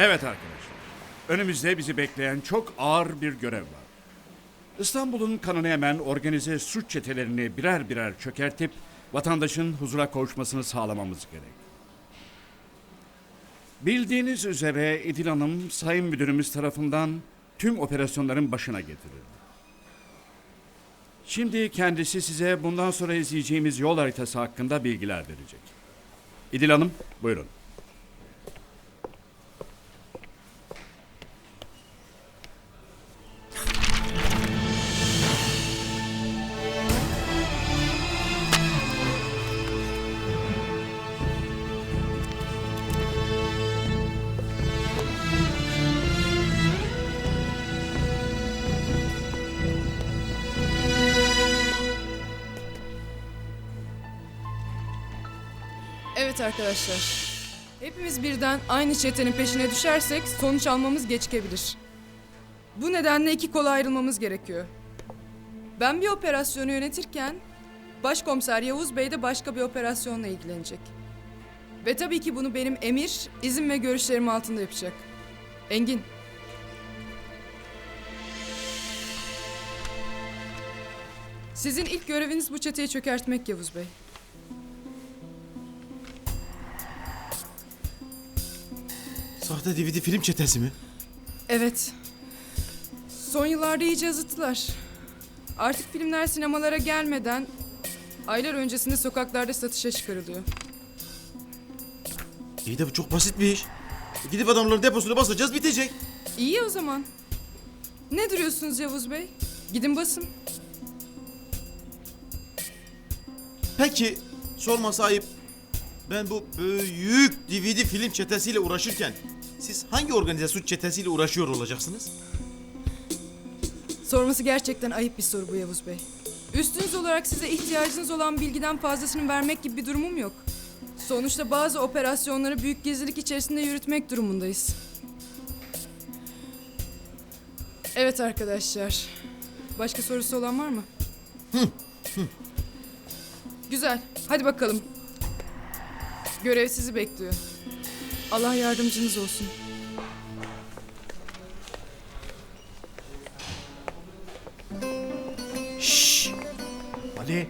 Evet arkadaşlar. Önümüzde bizi bekleyen çok ağır bir görev var. İstanbul'un kanını emen organize suç çetelerini birer birer çökertip vatandaşın huzura kavuşmasını sağlamamız gerek. Bildiğiniz üzere İdil Hanım Sayın Müdürümüz tarafından tüm operasyonların başına getirildi. Şimdi kendisi size bundan sonra izleyeceğimiz yol haritası hakkında bilgiler verecek. İdil Hanım buyurun. Evet arkadaşlar. Hepimiz birden aynı çetenin peşine düşersek sonuç almamız geçebilir. Bu nedenle iki kola ayrılmamız gerekiyor. Ben bir operasyonu yönetirken Başkomiser Yavuz Bey de başka bir operasyonla ilgilenecek. Ve tabii ki bunu benim emir, izin ve görüşlerim altında yapacak. Engin. Sizin ilk göreviniz bu çeteyi çökertmek Yavuz Bey. Sahte DVD film çetesi mi? Evet. Son yıllarda iyice azıttılar. Artık filmler sinemalara gelmeden aylar öncesinde sokaklarda satışa çıkarılıyor. İyi de bu çok basit bir iş. Gidip adamların deposunu basacağız bitecek. İyi o zaman. Ne duruyorsunuz Yavuz Bey? Gidin basın. Peki sorması ayıp. Ben bu büyük DVD film çetesiyle uğraşırken siz hangi organize suç çetesiyle uğraşıyor olacaksınız? Sorması gerçekten ayıp bir soru bu Yavuz Bey. Üstünüz olarak size ihtiyacınız olan bilgiden fazlasını vermek gibi bir durumum yok. Sonuçta bazı operasyonları büyük gizlilik içerisinde yürütmek durumundayız. Evet arkadaşlar. Başka sorusu olan var mı? Güzel. Hadi bakalım. Görev sizi bekliyor. Allah yardımcınız olsun. Şşş! Ali